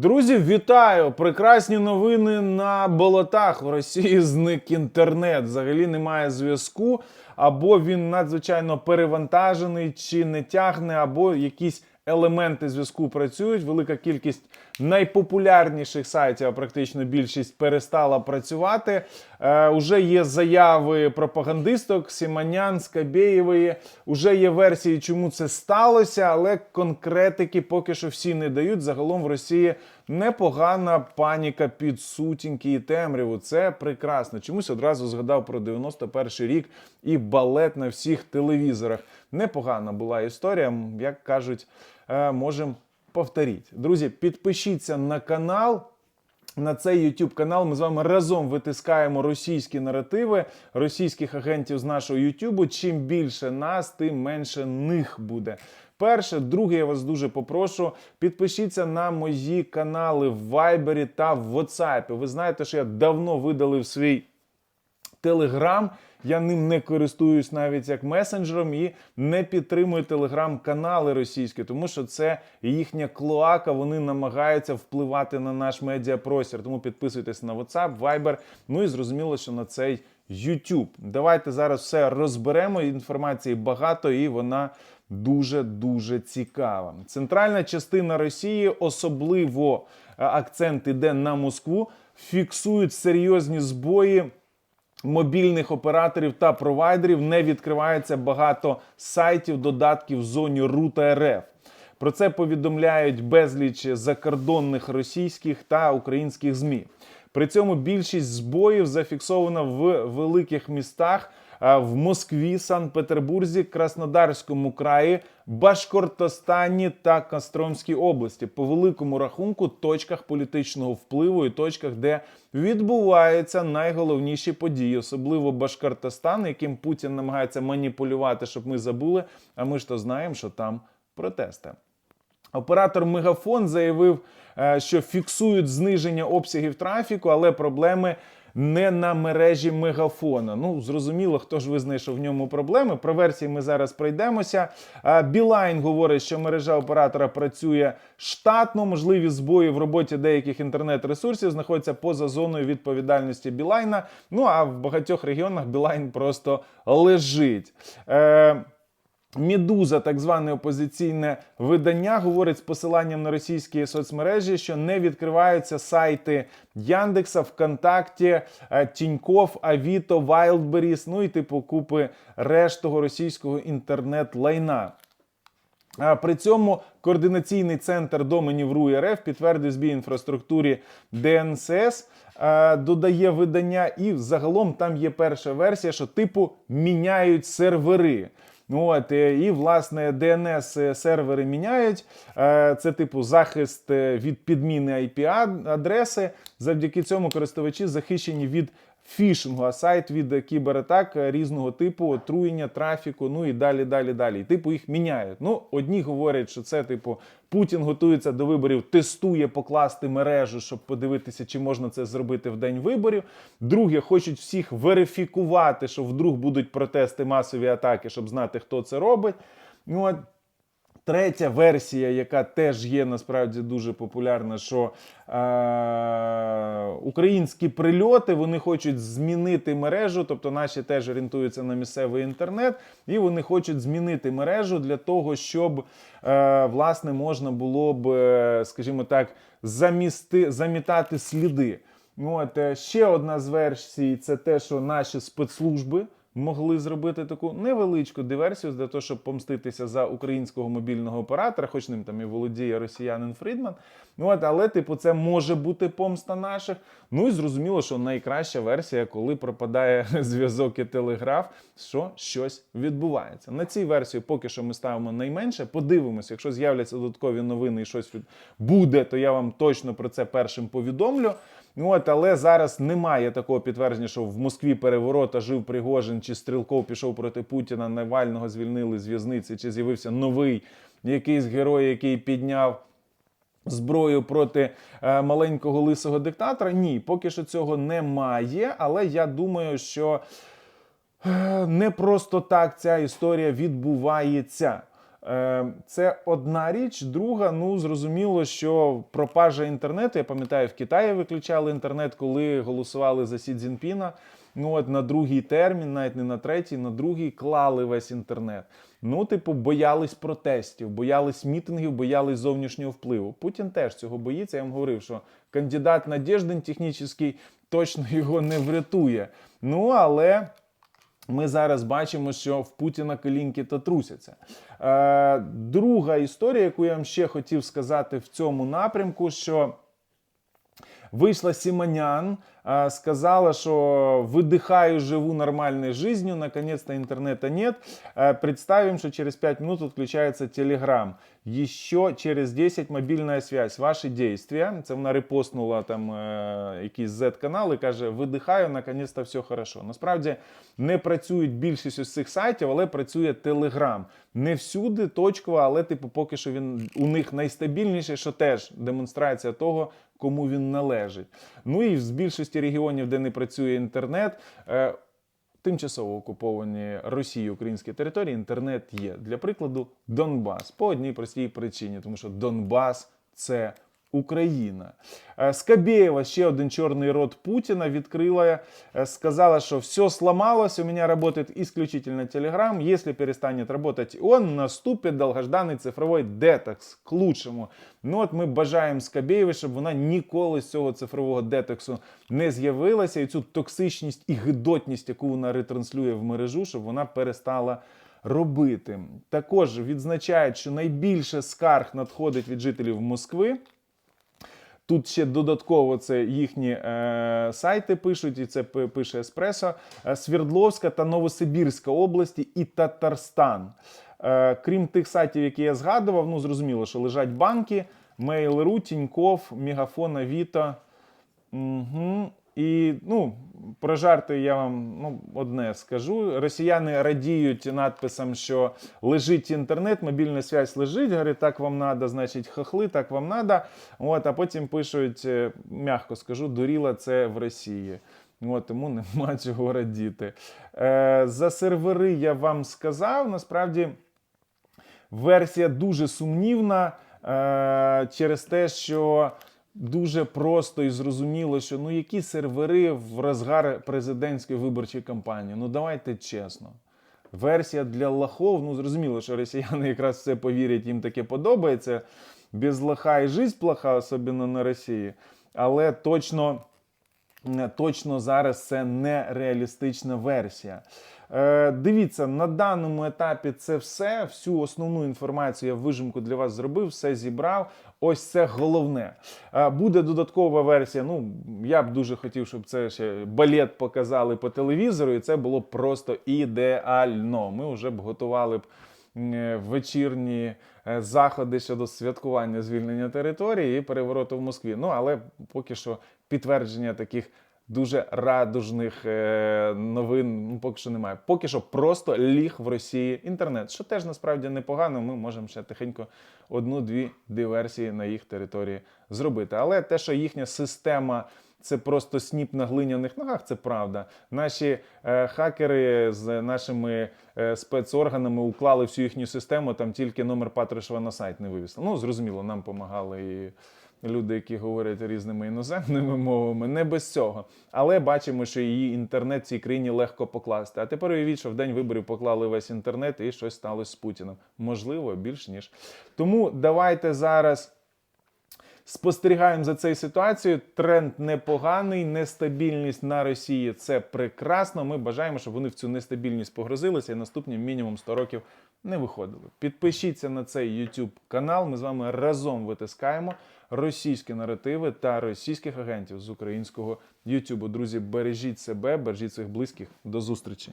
Друзі, вітаю! Прекрасні новини на болотах. В Росії зник інтернет. Взагалі немає зв'язку, або він надзвичайно перевантажений, чи не тягне, або якісь елементи зв'язку працюють. Велика кількість найпопулярніших сайтів, практично більшість перестала працювати. Е, уже є заяви пропагандисток Сіманян, Скабєєвої. Уже є версії, чому це сталося, але конкретики поки що всі не дають. Загалом в Росії непогана паніка під сутінки і темряву. Це прекрасно. Чомусь одразу згадав про 91 рік і балет на всіх телевізорах. Непогана була історія, як кажуть, е, можемо повторіть. Друзі, підпишіться на канал. На цей YouTube канал ми з вами разом витискаємо російські наративи російських агентів з нашого YouTube. Чим більше нас, тим менше них буде. Перше, друге, я вас дуже попрошу. Підпишіться на мої канали в Viber та в WhatsApp. Ви знаєте, що я давно видалив свій Телеграм. Я ним не користуюсь навіть як месенджером і не підтримую телеграм-канали російські, тому що це їхня клоака. Вони намагаються впливати на наш медіапростір. Тому підписуйтесь на WhatsApp, Viber, ну і зрозуміло, що на цей YouTube. Давайте зараз все розберемо. Інформації багато і вона дуже дуже цікава. Центральна частина Росії, особливо е, акцент іде на Москву, фіксують серйозні збої мобільних операторів та провайдерів не відкривається багато сайтів, додатків в зоні РУТА РФ. Про це повідомляють безліч закордонних російських та українських ЗМІ. При цьому більшість збоїв зафіксована в великих містах в Москві, Санкт-Петербурзі, Краснодарському краї, Башкортостані та Костромській області. По великому рахунку, точках політичного впливу і точках, де відбуваються найголовніші події, особливо Башкортостан, яким Путін намагається маніпулювати, щоб ми забули. А ми ж то знаємо, що там протести. Оператор Мегафон заявив, е, що фіксують зниження обсягів трафіку, але проблеми не на мережі Мегафона. Ну, зрозуміло, хто ж визнає, що в ньому проблеми. Про версії ми зараз пройдемося. Білайн говорить, що мережа оператора працює штатно. Можливі збої в роботі деяких інтернет-ресурсів знаходяться поза зоною відповідальності Білайна. Ну а в багатьох регіонах Білайн просто лежить. Е, Медуза, так зване опозиційне видання, говорить з посиланням на російські соцмережі, що не відкриваються сайти Яндекса, ВКонтакті, е, Тіньков, Авіто, Wildberries, ну і типу купи рештого російського інтернет-лайна. При цьому координаційний центр доменів РУ РФ підтвердив збій інфраструктурі ДНСС, е, додає видання, і загалом там є перша версія, що типу міняють сервери. Ну от е, і власне DNS сервери міняють. Е, Це типу захист е, від підміни IP-адреси. Завдяки цьому користувачі захищені від фішингу, а сайт від кібератак різного типу, отруєння, трафіку, ну і далі, далі, далі. І, типу їх міняють. Ну, одні говорять, що це типу Путін готується до виборів, тестує покласти мережу, щоб подивитися, чи можна це зробити в день виборів. Друге, хочуть всіх верифікувати, що вдруг будуть протести, масові атаки, щоб знати, хто це робить. Ну, Третя версія, яка теж є насправді дуже популярна, що е- українські прильоти вони хочуть змінити мережу, тобто наші теж орієнтуються на місцевий інтернет, і вони хочуть змінити мережу для того, щоб е- власне можна було б, е, скажімо так, замісти, замітати сліди. Ну, От е, ще одна з версій це те, що наші спецслужби могли зробити таку невеличку диверсію для того, щоб помститися за українського мобільного оператора, хоч ним там і володіє росіянин Фрідман. Ну от, але, типу, це може бути помста наших. Ну і зрозуміло, що найкраща версія, коли пропадає зв'язок і телеграф, що щось відбувається. На цій версії поки що ми ставимо найменше. Подивимося, якщо з'являться додаткові новини і щось буде, то я вам точно про це першим повідомлю. Ну, От, але зараз немає такого підтвердження, що в Москві переворота жив Пригожин, чи Стрілков пішов проти Путіна, Навального звільнили з в'язниці, чи з'явився новий якийсь герой, який підняв зброю проти е, маленького лисого диктатора. Ні, поки що цього немає. Але я думаю, що е, не просто так ця історія відбувається. Е, Це одна річ. Друга, ну зрозуміло, що пропажа інтернету. Я пам'ятаю, в Китаї виключали інтернет, коли голосували за Сі Цзіньпіна. Ну от на другий термін, навіть не на третій, на другий клали весь інтернет. Ну, типу, боялись протестів, боялись мітингів, боялись зовнішнього впливу. Путін теж цього боїться. Я вам говорив, що кандидат Надєждин технічний точно його не врятує. Ну але. Ми зараз бачимо, що в Путіна колінки та трусяться. Е, друга історія, яку я вам ще хотів сказати в цьому напрямку, що вийшла Сіманян, а, сказала, что выдыхаю, живу нормальной жизнью, наконец-то интернета нет. Э, Представим, что через 5 минут отключается Telegram. Еще через 10 мобільна связь. Ваші действия. Це вона репостнула там е, якийсь Z-канал і каже: видихаю, наконец-то все хорошо. Насправді не працюють більшість із цих сайтів, але працює Telegram. Не всюди точково, але типу, поки що він у них найстабільніший, що теж демонстрація того, кому він належить. Ну і з більшості регіонів, де не працює інтернет. е, Тимчасово окуповані Росією українські території інтернет є. Для прикладу, Донбас по одній простій причині, тому що Донбас це Україна. Е, Скабєєва, ще один чорний рот Путіна, відкрила, е, сказала, що все сломалось, у меня работает исключительно Telegram. Если перестанет работать он, наступит долгожданный цифровой детокс к лучшему. Ну от ми бажаємо Скабєєві, щоб вона ніколи з цього цифрового детоксу не з'явилася, і цю токсичність і гидотність, яку вона ретранслює в мережу, щоб вона перестала робити. Також відзначають, що найбільше скарг надходить від жителів Москви. Тут ще додатково це їхні е, сайти пишуть, і це пише Еспресо. Е, Свердловська та Новосибірська області і Татарстан. Е, крім тих сайтів, які я згадував, ну зрозуміло, що лежать банки, Mail.ru, Тіньков, Мегафон, Авіто. Угу. І ну, про жарти я вам ну, одне скажу. Росіяни радіють надписам, що лежить інтернет, мобільна связь лежить. Говорить, так вам надо, значить, хохли, так вам надо. От, а потім пишуть, е, м'яко скажу, дуріла це в Росії. От, тому нема чого радіти. Е, за сервери я вам сказав. Насправді версія дуже сумнівна е, через те, що дуже просто і зрозуміло, що ну які сервери в розгар президентської виборчої кампанії. Ну давайте чесно. Версія для лохов, ну зрозуміло, що росіяни якраз це повірять, їм таке подобається. Без лоха і жизнь плоха, особливо на Росії. Але точно точно зараз це не реалістична версія. Е, дивіться, на даному етапі це все. Всю основну інформацію я вижимку для вас зробив, все зібрав. Ось це головне. Е, буде додаткова версія. Ну, я б дуже хотів, щоб це ще балет показали по телевізору, і це було просто ідеально. Ми вже б готували б е, вечірні заходи щодо святкування звільнення території і перевороту в Москві. Ну, але поки що підтвердження таких дуже радужних е, новин ну, поки що немає. Поки що просто ліг в Росії інтернет, що теж насправді непогано. Ми можемо ще тихенько одну-дві диверсії на їх території зробити. Але те, що їхня система. Це просто сніп на глиняних ногах, це правда. Наші е, хакери з нашими е, спецорганами уклали всю їхню систему, там тільки номер Патрушева на сайт не вивісили. Ну, зрозуміло, нам допомагали і люди, які говорять різними іноземними мовами, не без цього. Але бачимо, що її інтернет цій країні легко покласти. А тепер уявіть, що в день виборів поклали весь інтернет і щось сталося з Путіним. Можливо, більш ніж. Тому давайте зараз. Спостерігаємо за цією ситуацією. Тренд непоганий, нестабільність на Росії це прекрасно. Ми бажаємо, щоб вони в цю нестабільність погрозилися і наступні мінімум 100 років не виходили. Підпишіться на цей YouTube канал. Ми з вами разом витискаємо російські наративи та російських агентів з українського YouTube. Друзі, бережіть себе, бережіть своїх близьких. До зустрічі.